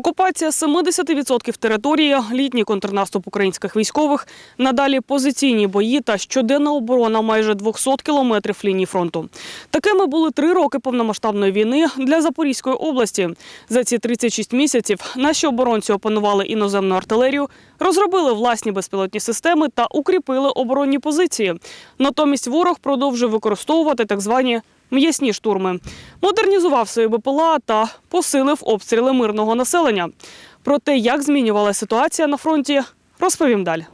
Окупація 70% території, літній контрнаступ українських військових, надалі позиційні бої та щоденна оборона майже 200 кілометрів лінії фронту. Такими були три роки повномасштабної війни для Запорізької області. За ці 36 місяців наші оборонці опанували іноземну артилерію, розробили власні безпілотні системи та укріпили оборонні позиції. Натомість ворог продовжує використовувати так звані м'ясні штурми. Модернізував свої БПЛА та посилив обстріли мирного населення. Про те, як змінювалася ситуація на фронті, розповім далі.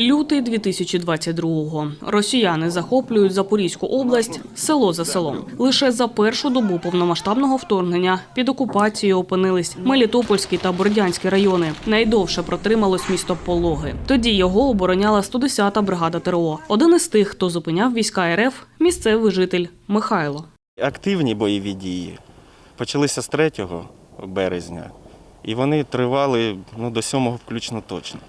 Лютий 2022-го. Росіяни захоплюють Запорізьку область село за селом. Лише за першу добу повномасштабного вторгнення під окупацією опинились Мелітопольський та Бордянський райони. Найдовше протрималось місто Пологи. Тоді його обороняла 110-та бригада ТРО. Один із тих, хто зупиняв війська РФ, місцевий житель Михайло. Активні бойові дії почалися з 3 березня, і вони тривали ну, до 7 включно точно.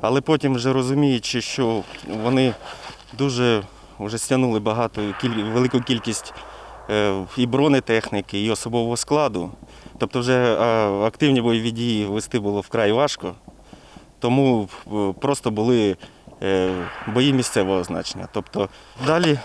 Але потім, вже розуміючи, що вони дуже вже стягнули багато, велику кількість е, і бронетехніки, і особового складу, тобто вже активні бойові дії вести було вкрай важко, тому е, просто були е, бої місцевого значення. Тобто далі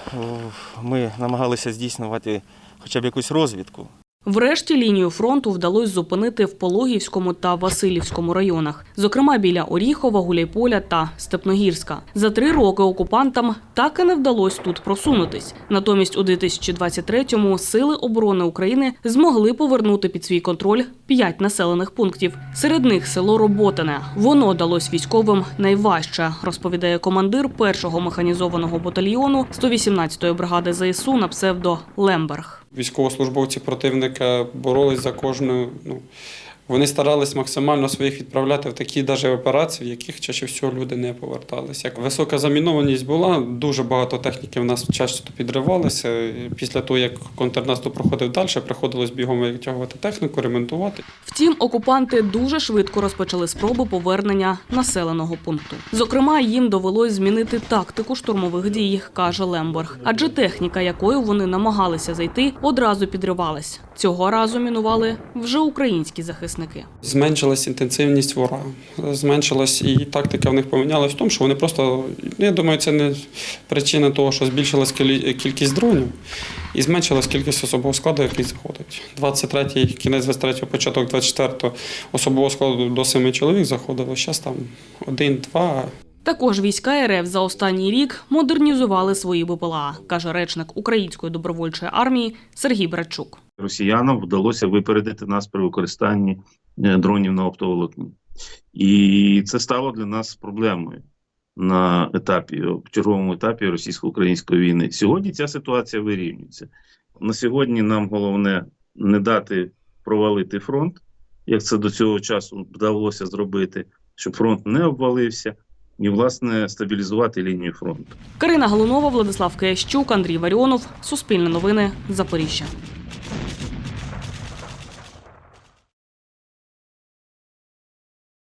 ми намагалися здійснювати хоча б якусь розвідку. Врешті лінію фронту вдалося зупинити в Пологівському та Васильівському районах, зокрема біля Оріхова, Гуляйполя та Степногірська. За три роки окупантам так і не вдалося тут просунутись. Натомість у 2023-му сили оборони України змогли повернути під свій контроль п'ять населених пунктів. Серед них село Роботине. Воно далось військовим найважче, розповідає командир першого механізованого батальйону 118-ї бригади ЗСУ на псевдо Лемберг. Військовослужбовці противника боролись за кожну. Ну, вони старались максимально своїх відправляти в такі даже операції, в яких чаще всього люди не поверталися. Як висока замінованість була, дуже багато техніки в нас часто підривалися. Після того, як контрнаступ проходив далі, приходилось бігом витягувати техніку, ремонтувати. Втім, окупанти дуже швидко розпочали спроби повернення населеного пункту. Зокрема, їм довелось змінити тактику штурмових дій, каже Лемберг. Адже техніка, якою вони намагалися зайти, одразу підривалась. Цього разу мінували вже українські захисники. Зменшилась інтенсивність ворога, зменшилась і тактика в них помінялась в тому, що вони просто, я думаю, це не причина того, що збільшилась кількість дронів і зменшилась кількість особового складу, який заходить. 23-й, кінець 23-го, початок 24-го особового складу до 7 чоловік заходило, зараз там один-два. Також війська РФ за останній рік модернізували свої БПЛА, каже речник Української добровольчої армії Сергій Братчук. росіянам вдалося випередити нас при використанні е, дронів на оптоволокні. І це стало для нас проблемою на етапі, черговому етапі російсько-української війни. Сьогодні ця ситуація вирівнюється. На сьогодні нам головне не дати провалити фронт, як це до цього часу вдалося зробити, щоб фронт не обвалився, і, власне, стабілізувати лінію фронту. Карина Галунова, Владислав Киящук, Андрій Варіонов. Суспільне новини. Запоріжжя.